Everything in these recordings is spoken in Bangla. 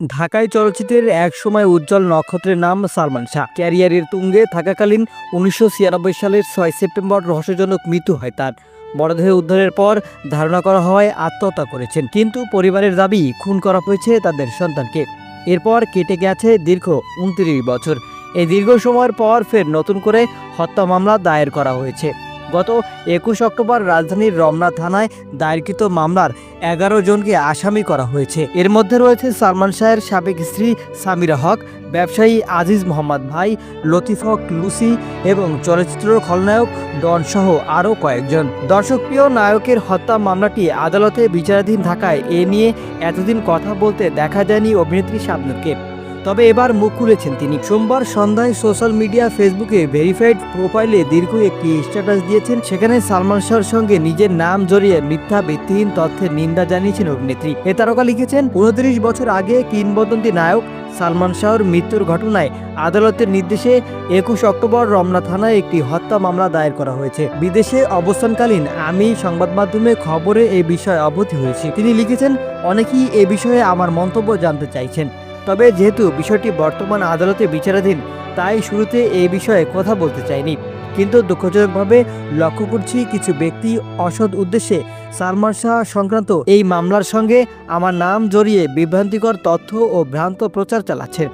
ঢাকায় চলচ্চিত্রের এক সময় উজ্জ্বল নক্ষত্রের নাম সালমান শাহ। ক্যারিয়ারের তুঙ্গে থাকাকালীন উনিশশো ছিয়ানব্বই সালের ছয় সেপ্টেম্বর রহস্যজনক মৃত্যু হয় তার। মরদেহ উদ্ধারের পর ধারণা করা হয় আত্মহত্যা করেছেন। কিন্তু পরিবারের দাবি খুন করা হয়েছে তাদের সন্তানকে। এরপর কেটে গেছে দীর্ঘ উনত্রিশ বছর। এই দীর্ঘ সময়ের পর ফের নতুন করে হত্যা মামলা দায়ের করা হয়েছে। গত একুশ অক্টোবর রাজধানীর রমনা থানায় দায়েরকৃত মামলার এগারো জনকে আসামি করা হয়েছে। এর মধ্যে রয়েছে সালমান শাহের সাবেক স্ত্রী সামিরা হক, ব্যবসায়ী আজিজ মোহাম্মদ ভাই, লতিফ হক লুসি এবং চলচ্চিত্র খলনায়ক ডন সহ আরও কয়েকজন। দর্শকপ্রিয় নায়কের হত্যা মামলাটি আদালতে বিচারাধীন থাকায় এ নিয়ে এতদিন কথা বলতে দেখা যায়নি অভিনেত্রী শাবনুরকে। তবে এবার মুখ খুলেছেন তিনি। সোমবার সন্ধ্যায় সোশ্যাল মিডিয়া ফেসবুকে ভেরিফাইড প্রোফাইলে দীর্ঘ একটি স্ট্যাটাস দিয়েছেন। সেখানে সালমান শাহর সঙ্গে নিজের নাম জড়িয়ে মিথ্যা, ভিত্তিহীন তথ্যের নিন্দা জানিয়েছেন অভিনেত্রী। এ তারকা লিখেছেন, উনত্রিশ বছর আগে কিংবদন্তি নায়ক সালমান শাহর মৃত্যুর ঘটনায় আদালতের নির্দেশে একুশ অক্টোবর রমনা থানায় একটি হত্যা মামলা দায়ের করা হয়েছে। বিদেশে অবস্থানকালীন আমি সংবাদ মাধ্যমে খবরে এই বিষয়ে অবধি হয়েছি। তিনি লিখেছেন, অনেকেই এ বিষয়ে আমার মন্তব্য জানতে চাইছেন। তবে যেহেতু বিষয়টি বর্তমান আদালতে বিচারাধীন, তাই শুরুতে এই বিষয়ে কথা বলতে চাইনি। কিন্তু দুঃখজনকভাবে লক্ষ্য করছি কিছু ব্যক্তি অসৎ উদ্দেশ্যে সালমান শাহ সংক্রান্ত এই মামলার সঙ্গে আমার নাম জড়িয়ে বিভ্রান্তিকর তথ্য ও ভ্রান্ত প্রচার চালাচ্ছে।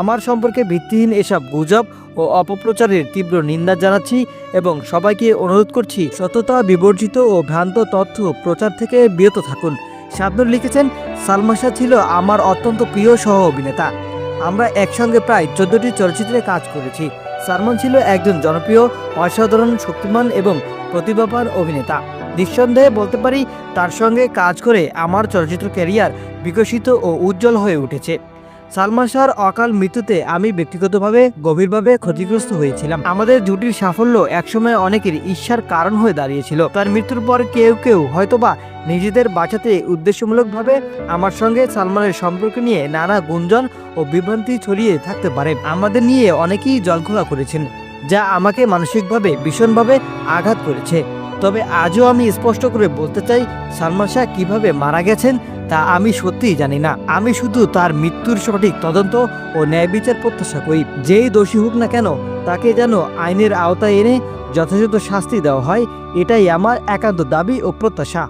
আমার সম্পর্কে ভিত্তিহীন এসব গুজব ও অপপ্রচারের তীব্র নিন্দা জানাচ্ছি এবং সবাইকে অনুরোধ করছি, সততা বিবর্জিত ও ভ্রান্ত তথ্য প্রচার থেকে বিরত থাকুন। শাবনুর লিখেছেন সালমান শাহ ছিল আমার অত্যন্ত প্রিয় সহ অভিনেতা। আমরা একসঙ্গে প্রায় চোদ্দটি চলচ্চিত্রে কাজ করেছি। সালমান ছিল একজন জনপ্রিয়, অসাধারণ, শক্তিমান এবং প্রতিভাবান অভিনেতা। নিঃসন্দেহে বলতে পারি, তার সঙ্গে কাজ করে আমার চলচ্চিত্র ক্যারিয়ার বিকশিত ও উজ্জ্বল হয়ে উঠেছে। সালমান শাহর অকাল মৃত্যুতে আমি ব্যক্তিগতভাবে গভীরভাবে ক্ষতিগ্রস্ত হয়েছিলাম। আমাদের জুটির সাফল্য একসময় অনেকের ঈর্ষার কারণ হয়ে দাঁড়িয়েছিল। তার মৃত্যুর পর কেউ কেউ হয়তোবা নিজেদের বাঁচাতে উদ্দেশ্যমূলকভাবে আমার সঙ্গে সালমানের সম্পর্ক নিয়ে নানা গুঞ্জন ও বিভ্রান্তি ছড়িয়ে থাকতে পারে। আমাদের নিয়ে অনেকেই জলখোলা করেছেন, যা আমাকে মানসিকভাবে ভীষণভাবে আঘাত করেছে। তবে আজও আমি স্পষ্ট করে বলতে চাই সালমান শাহ কীভাবে মারা গেছেন তা আমি সত্যিই জানি না। আমি শুধু তার মৃত্যুর সঠিক তদন্ত ও ন্যায় বিচার প্রত্যাশা করি। যেই দোষী হোক না কেন, তাকে যেন আইনের আওতায় এনে যথাযথ শাস্তি দেওয়া হয়, এটাই আমার একান্ত দাবি ও প্রত্যাশা।